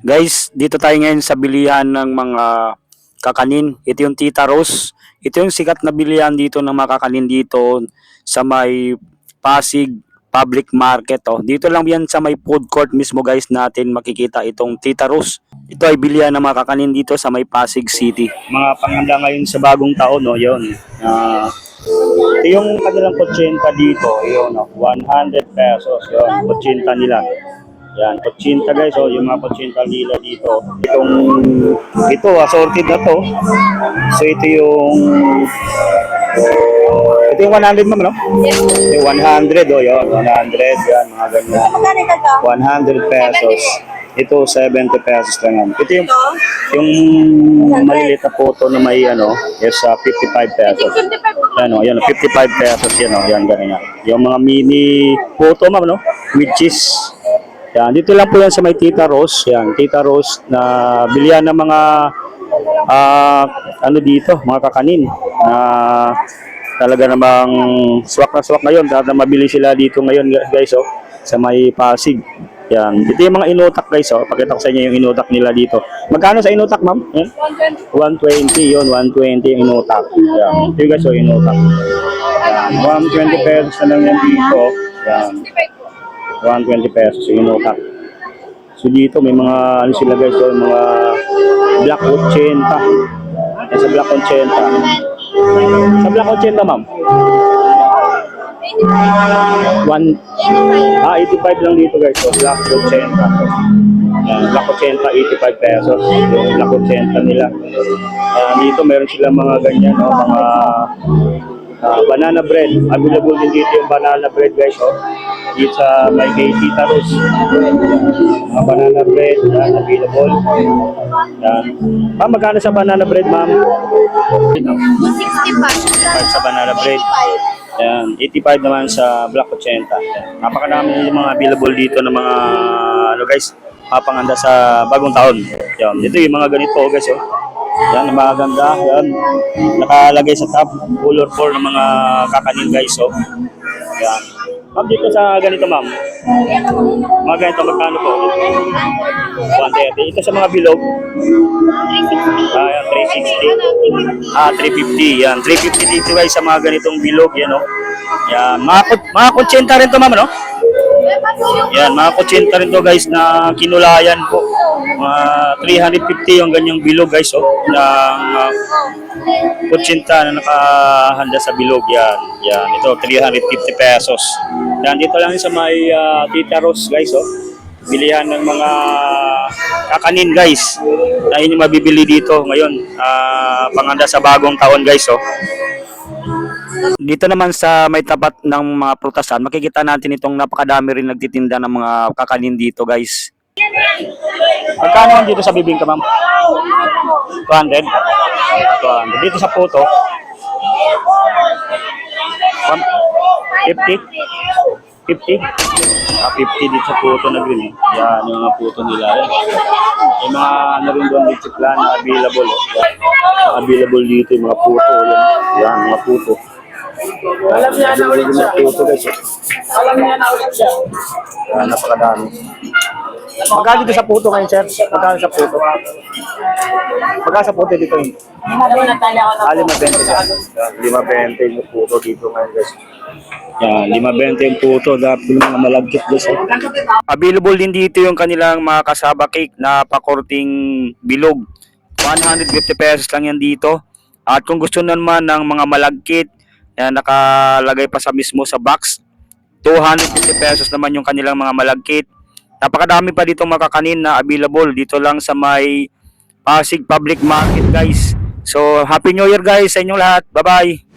Guys, dito tayo ngayon sa bilihan ng mga kakanin. Ito yung Tita Rose. Ito yung sikat na bilihan dito ng mga kakanin dito sa may Pasig Public Market. Oh. Dito lang yan sa may food court mismo guys natin makikita itong Tita Rose. Ito ay bilihan ng mga kakanin dito sa may Pasig City. Mga panganda ngayon sa bagong taon, no, yun. Ah, ito yung kanilang kutsinta dito, yun, no, 100 pesos, yun, kutsinta nila. Yan, kutsinta guys, oh, yung mga kutsinta nila dito. Itong, ito, assorted na to. So, ito yung, ito yung 100 ma'am, no? Ito yung 100, oh, yun, 100, yan, mga ganyan. Magkano ito to? 100 pesos. Ito, 70 pesos lang yan. Ito yung, yung maliliit na photo na may, ano, is uh, 55 pesos. 55 Ano, yan, 55 pesos yan, oh, yan, ganyan. Yung mga mini photo, ma'am, no? With cheese. Yan, dito lang po yan sa may Tita Rose. Yan, Tita Rose na bilihan ng mga ah ano dito, mga kakanin na talaga namang swak na swak ngayon. Dahil mabili sila dito ngayon guys, oh, sa may Pasig. Yan, ito yung mga inutak guys, oh. Pakita ko sa inyo yung inutak nila dito. Magkano sa inutak, ma'am? Yan? 120 yun, 120 yung inutak. Yan, ito guys, oh, inutak. Yan, 120 pesos na lang yan dito. Yan. 120 pesos yung inutak. So dito may mga ano sila guys, so, mga black 80. Yan sa black 80. Sa black 80 ma'am. One, ah, 85 lang dito guys. So black 80. Yan, black 80, 85 pesos. Yung black 80 nila. Ah, dito meron silang mga ganyan, no? mga ah, banana bread. Available din dito yung banana bread guys. Oh. Dito sa may kay Tita Rose. Banana bread yan, available. Yan. Ma'am, magkano sa banana bread, ma'am? 65. 85 sa banana bread. Yan, 85 naman sa Black 80. Yan. Napakarami yung mga available dito ng mga ano guys, mapanganda sa bagong taon. Yan, ito yung mga ganito guys, oh. Yan, mga ganda. Yan, nakalagay sa top, color 4 ng mga kakanin guys, oh. Yan. Ma'am, dito sa ganito, ma'am. Mga ganito, magkano po? 130. Ito sa mga bilog. Ah, yan, 360. Ah, 350. Yan, 350 dito guys sa mga ganitong bilog, yan oh. Yan, mga, mga kutsinta rin to ma'am, no? Yan, mga kutsinta rin to guys na kinulayan po. Mga 350 yung ganyang bilog guys, oh. Ng uh, kutsinta na nakahanda sa bilog, yan. Yan, ito, 350 pesos. Yan, dito lang sa may ah, Tita Rose guys, oh. Bilihan ng mga kakanin guys na yun mabibili dito ngayon ah, panganda sa bagong taon guys oh. Dito naman sa may tapat ng mga prutasan, makikita natin itong napakadami rin nagtitinda ng mga kakanin dito guys. Magkano man dito sa bibingka ma'am? 200? 200. Dito sa puto? 50? 50? Ah, 50 dito sa puto na green eh. Yan, yung mga puto nila. Yan. Yung mga ano rin doon dito plan na available. Yan. Available dito yung mga puto. Yan, yan mga puto. Alam niya na ulit siya. Alam niya na ulit siya. Yan, napakadami. Magkano dito sa puto ngayon, sir? Magkano sa puto? Magkano sa puto dito? yun? Na Ah, 5.20 siya. 5.20 yung puto dito ngayon, guys. Yan, 5.20 yung puto. Yung mga malagkit, guys. oh. Available din dito yung kanilang mga kasaba cake na pakorting bilog. 150 pesos lang yan dito. At kung gusto naman ng mga malagkit, yan, nakalagay pa sa mismo sa box. 250 pesos naman yung kanilang mga malagkit. Napakadami pa dito makakanin na available dito lang sa may Pasig Public Market guys. So, Happy New Year guys sa inyong lahat. Bye-bye.